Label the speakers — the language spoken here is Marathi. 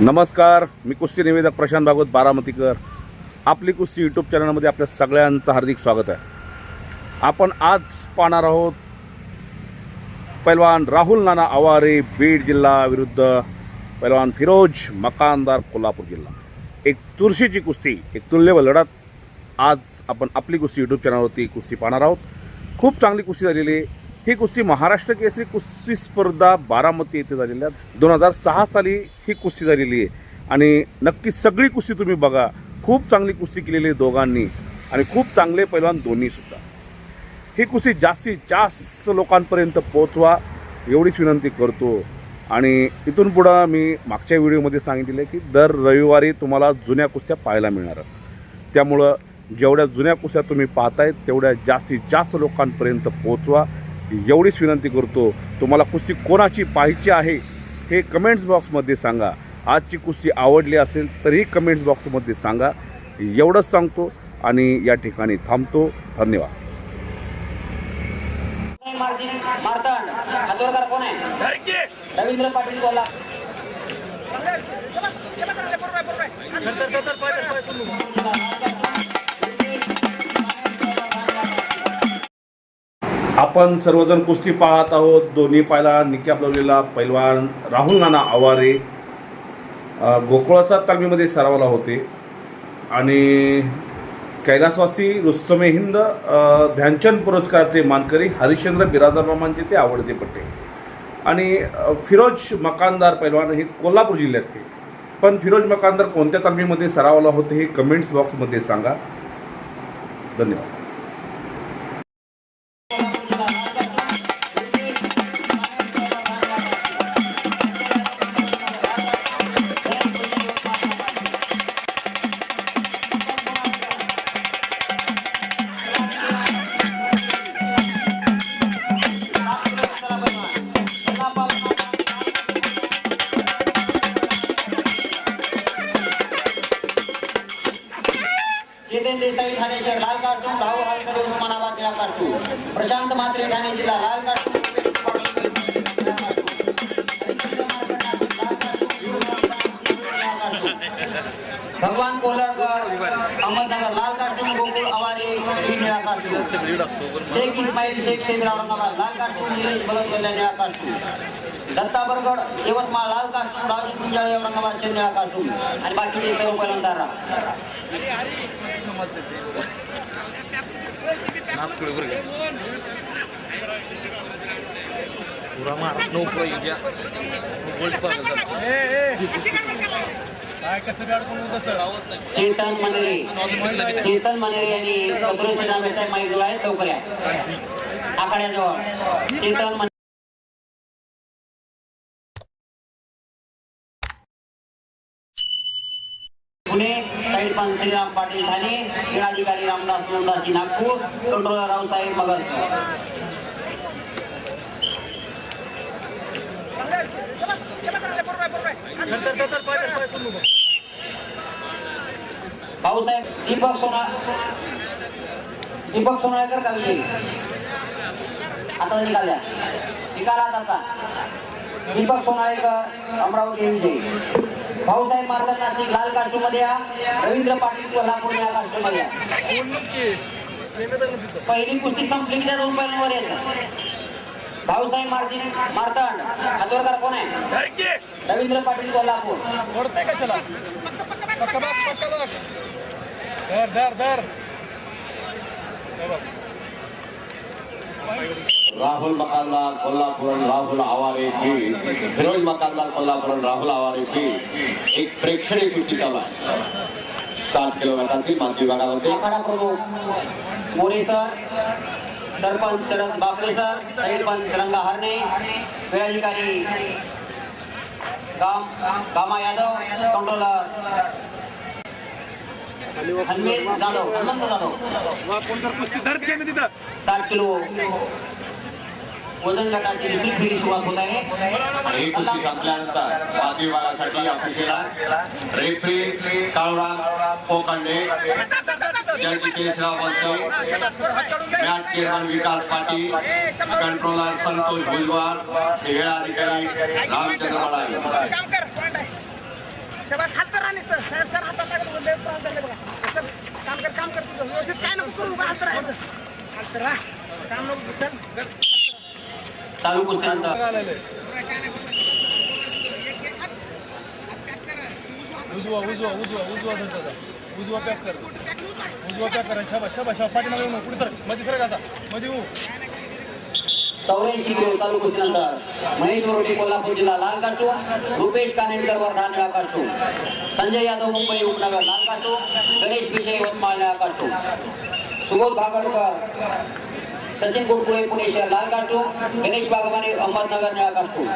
Speaker 1: नमस्कार मी कुस्ती निवेदक प्रशांत भागवत बारामतीकर. आपली कुस्ती यूट्यूब चॅनलमध्ये आपल्या सगळ्यांचं हार्दिक स्वागत आहे. आपण आज पाहणार आहोत पैलवान राहुल नाना आवारे बीड जिल्हा विरुद्ध पैलवान फिरोज मकानदार कोल्हापूर जिल्हा. एक चुरशीची कुस्ती एक तुल्यबल लढत. आज आपण आपली कुस्ती यूट्यूब चॅनलवरती कुस्ती पाहणार आहोत. खूप चांगली कुस्ती झालेली आहे. ही कुस्ती महाराष्ट्र केसरी कुस्ती स्पर्धा बारामती येथे झालेली आहे. दोन हजार सहा साली ही कुस्ती झालेली आहे. आणि नक्की सगळी कुस्ती तुम्ही बघा. खूप चांगली कुस्ती केलेली आहे दोघांनी. आणि खूप चांगले पैलवान दोन्ही सुद्धा. ही कुस्ती जास्तीत जास्त लोकांपर्यंत पोचवा एवढीच विनंती करतो. आणि इथून पुढं मी मागच्या व्हिडिओमध्ये सांगितलेलं आहे की दर रविवारी तुम्हाला जुन्या कुस्त्या पाहायला मिळणार त्यामुळं जेवढ्या जुन्या कुस्त्या तुम्ही पाहताय तेवढ्या जास्तीत जास्त लोकांपर्यंत पोचवा एवढीच विनंती करतो तुम्हाला कुस्ती कोणाची पाहायची आहे हे कमेंट्स बॉक्समध्ये सांगा. आजची कुस्ती आवडली असेल तरीही कमेंट्स बॉक्समध्ये सांगा. एवढंच सांगतो आणि या ठिकाणी थांबतो. धन्यवाद.
Speaker 2: रवींद्र पाटील बोला.
Speaker 1: आपण सर्वजण कुस्ती पाहत आहोत. दोन्ही पायला निक्या लावलेला पैलवान राहुल नाना आवारे. गोकुळाचा तालमीमध्ये सरावाला होते. आणि कैलासवासी रुस्तमे हिंद ध्यानचंद पुरस्काराचे मानकरी हरिश्चंद्र बिराजदार मामांचे ते आवडते पट्टे. आणि फिरोज मकानदार पैलवान हे कोल्हापूर जिल्ह्यातले पण फिरोज मकानदार कोणत्या तालमीमध्ये सरावाला होते हे कमेंट्स बॉक्समध्ये सांगा. धन्यवाद.
Speaker 2: चेतन देसाई ठाणे शहर लाल कार्टून भाऊ हालकर उस्मानाबाद निळा कार्टून. प्रशांत म्हात्रे ठाणे जिल्हा लाल कार्टून भगवान कोलरकर अहमदनगर लाल कार्टून गोकुळ अवारे निळा कार्टून. शेख इस्माईल शेख शेख औरंगाबाद लाल कार्टून निलेश भगत कल्याण निळा कार्टून. दत्ता बरगड यवतमाळ लाल कार्टून रावजी कुंजाळे औरंगाबाद निळा कार्टून आणि बाकीचे सर्व पहिल्यांदा
Speaker 3: पुरा महाराष्ट्र
Speaker 2: चेतन मनेरे. चेतन मनेरे यांनी कपडे नावाचा माईक जो आहे. लवकर आखाड्याजवळ. चेतन साईड श्रीराम पाटील ठाणे जिल्हाधिकारी रामदास मोहनदासी नागपूर कंट्रोलर रावसाहेब मगर भाऊसाहेब दीपक सोना दीपक सोनाळकर का आता निकाल द्या निकाल आता दीपक सोनाळेकर अमरावती विजयी भाऊसाहेब मार्गल नाशिक लाल काष्टू मध्ये या. रवींद्र पाटील कोल्हापूर या काष्टू मध्ये या. पहिली कुस्ती संपली त्या दोन पहिल्यांवर यायचं. भाऊसाहेब मार्जिन मारतांड. हातवरकर कोण आहे? रवींद्र पाटील कोल्हापूर.
Speaker 3: धर धर धर.
Speaker 4: राहुल मकानदार कोल्हापूर राहुल आवारे की फिरोज मकानदार कोल्हापूर राहुल आवारे की एक प्रेक्षणीय कृती चालू आहे. सात किलोमीटरची मानवी भागामध्ये
Speaker 2: आखाडा प्रमुख मोरे सर सरपंच शरद बापरे सर साईड पंच रंगा हरणे वेळाधिकारी गाम गामा यादव कंट्रोलर हनुमेत जाधव हनुमंत जाधव. साठ किलो. वजन गटाची दुसरी फेरी सुरुवात होत आहे.
Speaker 4: ही कुस्ती संपल्यानंतर वादी विभागासाठी ऑफिशियला referee Kaluram Keshrao match chairman Vikas Patil controller Santosh Bhujbal खेळ अधिकारी रामचंद्र
Speaker 5: सर काम कर काम कर तुझं. व्यवस्थित काय नको करू राहायचं. काम नको चल
Speaker 3: आहे. उजवा उजवा उजवा उजवा धरतो उजवा पॅक कर. उजवा पॅक करा. शाबा शाबा शाबा पाठीमागे येऊ नको. पुढे सरमध्ये आता मध्ये येऊ.
Speaker 2: चौऱ्याऐंशी किलो चालू कुस्तीनंतर महेश वरोटे कोल्हापूर जिल्हा लाल कास्टूम रुपेश कानेटकर वर्धा निळा कास्टूम संजय यादव मुंबई उपनगर लाल कास्टूम गणेश पिशे यवतमाळ निळा कास्टूम सुबोध भागडकर सचिन गोडपुळे पुणे शहर लाल कास्टूम गणेश बागवाने अहमदनगर निळा कास्टूम